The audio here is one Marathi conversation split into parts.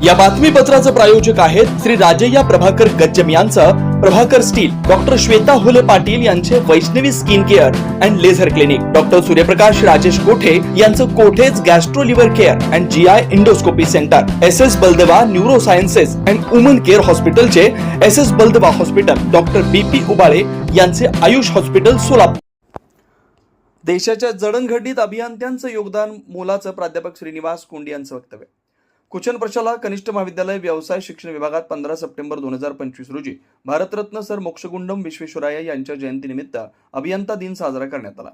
या बातमीपत्राचं प्रायोजक आहेत श्री राजय्या प्रभाकर गज्जम यांचं प्रभाकर स्टील डॉक्टर श्वेता हुले पाटील यांचे Vaishnavi skin care and laser clinic. Doctor Suryaprakash Rajesh Kothe यांचं Kothe's gastro liver care and G I endoscopy centre. S S Baldeva neuro sciences and woman care हॉस्पिटलचे S S Baldeva hospital. Doctor B P Ubale यांचे आयुष हॉस्पिटल सोलापूर. देशाच्या जडणघडणीत अभियंत्यांचं योगदान मोलाचं प्राध्यापक श्रीनिवास कोंडी यांचं वक्तव्य. कुचन प्रशाला कनिष्ठ महाविद्यालय व्यवसाय शिक्षण विभागात पंधरा सप्टेंबर दोन हजार पंचवीस रोजी भारतरत्न सर मोक्षगुंडम विश्वेश्वराय यांच्या जयंतीनिमित्त अभियंता दिन साजरा करण्यात आला.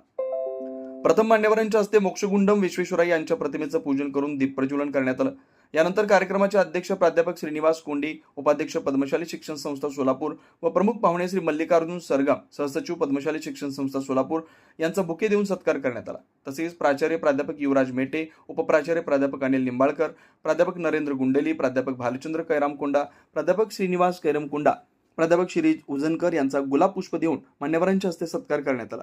प्रथम मान्यवरांच्या हस्ते मोक्षगुंडम विश्वेश्वराय यांच्या प्रतिमेचं पूजन करून दीप प्रज्वलन करण्यात आलं. यानंतर कार्यक्रमाचे अध्यक्ष प्राध्यापक श्रीनिवास कोंडी उपाध्यक्ष पद्मशाली शिक्षण संस्था सोलापूर व प्रमुख पाहुणे श्री मल्लिकार्जुन सरगम सहसचिव पद्मशाली शिक्षण संस्था सोलापूर यांचा बुके देऊन सत्कार करण्यात आला. तसेच प्राचार्य प्राध्यापक युवराज मेटे उपप्राचार्य प्राध्यापक अनिल निंबाळकर प्राध्यापक नरेंद्र गुंडेली प्राध्यापक भालचंद्र कैरामकोंडा प्राध्यापक श्रीनिवास कैरमकोंडा प्राध्यापक श्री उजनकर यांचा गुलाब पुष्प देऊन मान्यवरांच्या हस्ते सत्कार करण्यात आला.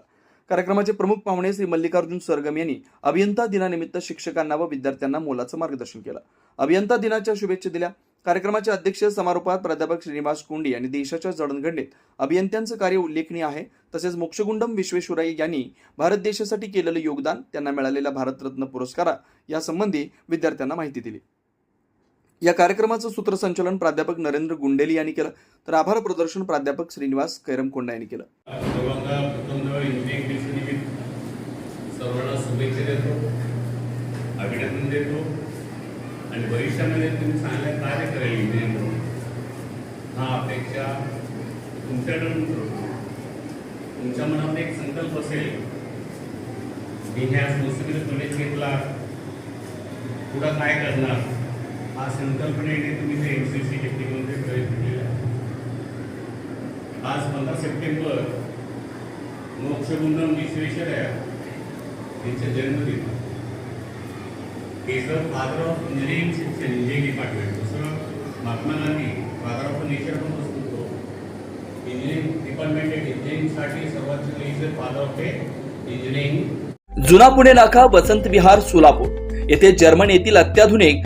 कार्यक्रमाचे प्रमुख पाहुणे श्री मल्लिकार्जुन सरगम यांनी अभियंता दिनानिमित्त शिक्षकांना व विद्यार्थ्यांना मोलाचं मार्गदर्शन केलं. अभियंता दिनाच्या शुभेच्छा दिल्या. कार्यक्रमाचे अध्यक्ष समारोपात प्राध्यापक श्रीनिवास कुंडी यांनी देशाच्या जडणघडणीत अभियंत्यांचं कार्य उल्लेखनीय आहे. तसेच मोक्षगुंडम विश्वेश्वराई यांनी भारत देशासाठी केलेलं योगदान त्यांना मिळालेल्या भारतरत्न पुरस्कारा यासंबंधी विद्यार्थ्यांना माहिती दिली. या कार्यक्रमाचं सूत्रसंचालन प्राध्यापक नरेंद्र गुंडेली यांनी केलं. तर आभार प्रदर्शन प्राध्यापक श्रीनिवास कैरमकोंडा यांनी केलं. सर्वांना शुभेच्छा देतो अभिनंदन देतो आणि भविष्यामध्ये तुम्ही चांगल्या कार्य करेल इंजिनिअर म्हणून हा अपेक्षा तुमच्याकडून करतो. तुमच्या मनात एक संकल्प असेल मी ह्या संस्थेमध्ये प्रवेश घेतला. पुढं काय करणार? हा संकल्पनेने तुम्ही ते एन सी सी टेक्निकमध्ये प्रवेश घेतलेला आहे आज पंधरा सप्टेंबर मोक्षगुंडम विश्वेश्वरया यांचा जन्मदिन. Is the father of engineering शिक्षण इंजिनिअरिंग डिपार्टमेंट दुसरं Mahatma Gandhi father of nature पण असतो तो. इंजिनिअरिंग डिपार्टमेंट इंजिनिअरिंगसाठी सर्वात is the father of a engineering जुना पुणे नाका वसंत विहार सोलापूर. येथे जर्मन येथील अत्याधुनिक